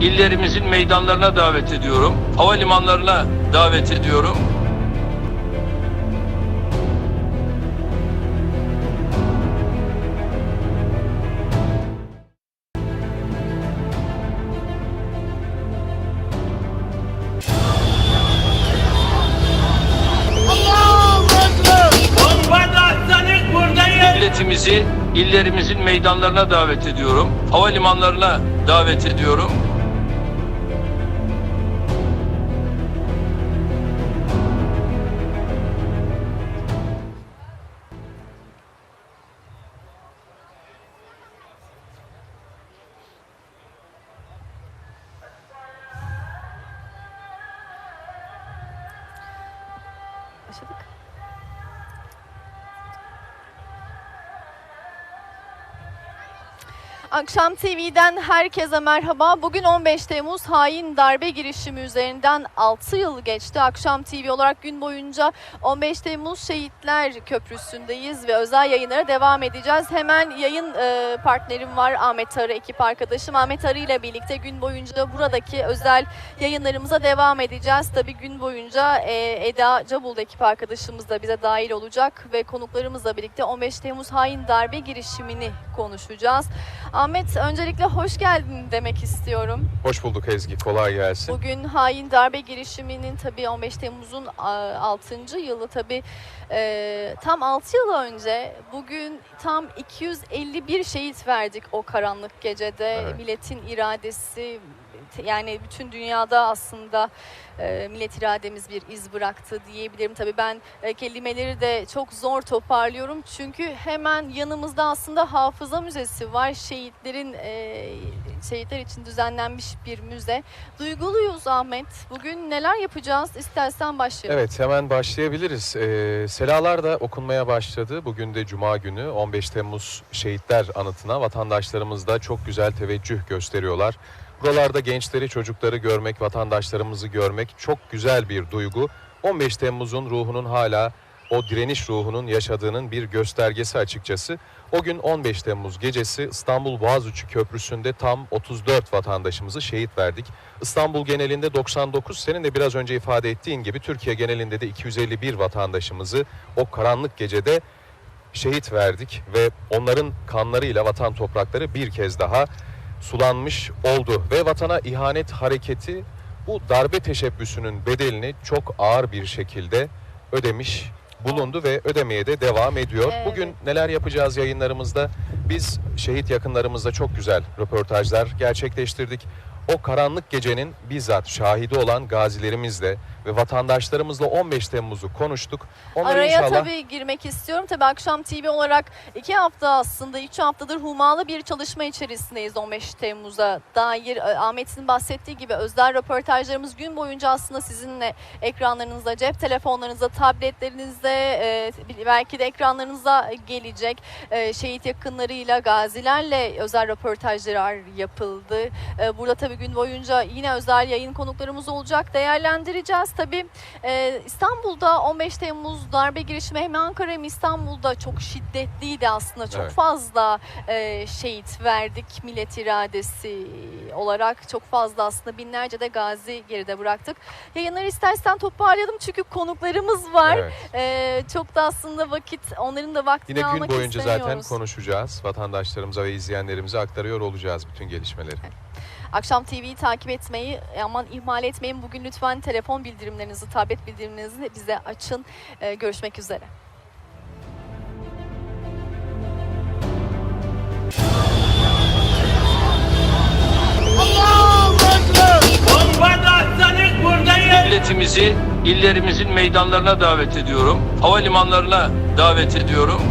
illerimizin meydanlarına davet ediyorum. Havalimanlarına davet ediyorum. Milletimizi illerimizin meydanlarına davet ediyorum. Havalimanlarına davet ediyorum. Başladık. Akşam TV'den herkese merhaba. Bugün 15 Temmuz hain darbe girişimi üzerinden 6 yıl geçti. Akşam TV olarak gün boyunca 15 Temmuz Şehitler Köprüsü'ndeyiz ve özel yayınlara devam edeceğiz. Hemen yayın e, partnerim var Ahmet Arı, ekip arkadaşım. Ahmet Arı ile birlikte gün boyunca buradaki özel yayınlarımıza devam edeceğiz. Tabii gün boyunca e, Eda Cabul ekip arkadaşımız da bize dahil olacak ve konuklarımızla birlikte 15 Temmuz hain darbe girişimini konuşacağız. Ahmet öncelikle hoş geldin demek istiyorum. Hoş bulduk Ezgi. Kolay gelsin. Bugün hain darbe girişiminin tabii 15 Temmuz'un 6. yılı tabii e, tam 6 yıl önce bugün tam 251 şehit verdik o karanlık gecede. Evet. Milletin iradesi yani bütün dünyada aslında e, millet irademiz bir iz bıraktı diyebilirim. Tabii ben e, kelimeleri de çok zor toparlıyorum. Çünkü hemen yanımızda aslında hafıza müzesi var. Şehitlerin e, şehitler için düzenlenmiş bir müze. Duyguluyuz Ahmet. Bugün neler yapacağız? İstersen başlayalım. Evet hemen başlayabiliriz. Ee, selalar da okunmaya başladı. Bugün de Cuma günü 15 Temmuz Şehitler Anıtı'na vatandaşlarımız da çok güzel teveccüh gösteriyorlar. Buralarda gençleri, çocukları görmek, vatandaşlarımızı görmek çok güzel bir duygu. 15 Temmuz'un ruhunun hala o direniş ruhunun yaşadığının bir göstergesi açıkçası. O gün 15 Temmuz gecesi İstanbul Boğaziçi Köprüsü'nde tam 34 vatandaşımızı şehit verdik. İstanbul genelinde 99, senin de biraz önce ifade ettiğin gibi Türkiye genelinde de 251 vatandaşımızı o karanlık gecede şehit verdik ve onların kanlarıyla vatan toprakları bir kez daha sulanmış oldu ve vatana ihanet hareketi bu darbe teşebbüsünün bedelini çok ağır bir şekilde ödemiş bulundu ve ödemeye de devam ediyor. Evet. Bugün neler yapacağız yayınlarımızda? Biz şehit yakınlarımızla çok güzel röportajlar gerçekleştirdik. O karanlık gecenin bizzat şahidi olan gazilerimizle ve vatandaşlarımızla 15 Temmuz'u konuştuk. Onları Araya inşallah tabii girmek istiyorum. Tabii akşam TV olarak iki hafta aslında üç haftadır humalı bir çalışma içerisindeyiz 15 Temmuz'a dair. E, Ahmet'in bahsettiği gibi özel röportajlarımız gün boyunca aslında sizinle ekranlarınızda, cep telefonlarınızda, tabletlerinizde, e, belki de ekranlarınıza gelecek. E, şehit yakınlarıyla, gazilerle özel röportajlar yapıldı. E, burada tabii gün boyunca yine özel yayın konuklarımız olacak. Değerlendireceğiz. Tabii ee, İstanbul'da 15 Temmuz darbe girişimi hem Ankara hem İstanbul'da çok şiddetliydi aslında. Çok Evet. fazla e, şehit verdik millet iradesi olarak. Çok fazla aslında binlerce de gazi geride bıraktık. Yayınları istersen toparlayalım çünkü konuklarımız var. Evet. Ee, çok da aslında vakit onların da vaktini Yine gün almak boyunca zaten konuşacağız. Vatandaşlarımıza ve izleyenlerimize aktarıyor olacağız bütün gelişmeleri. Akşam TV'yi takip etmeyi aman ihmal etmeyin. Bugün lütfen telefon bildirimlerinizi, tablet bildirimlerinizi bize açın. Ee, görüşmek üzere. Milletimizi illerimizin meydanlarına davet ediyorum. Havalimanlarına davet ediyorum.